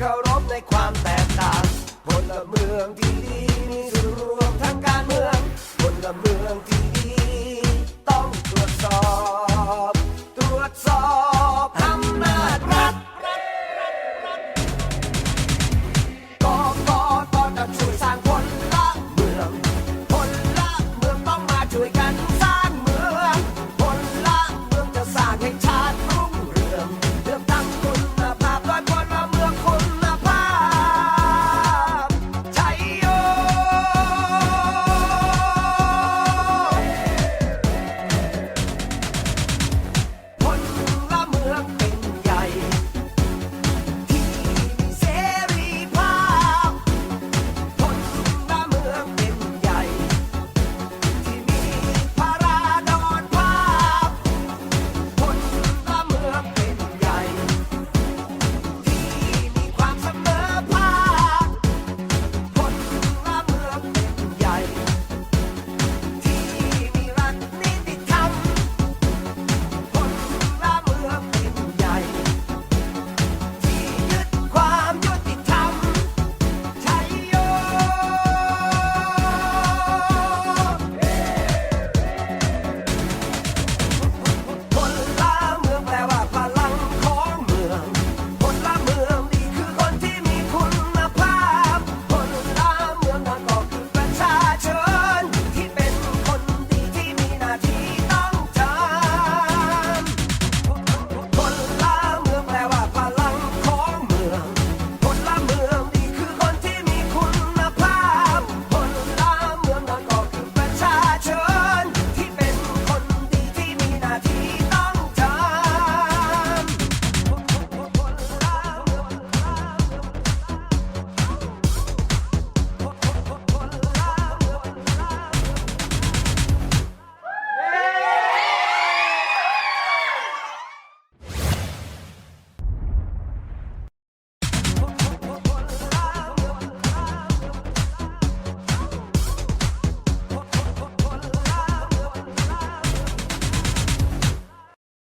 เคารพในความแตกต่างพลเมืองที่ดีมีส่วนรวมทางการเมืองพลเมืองที่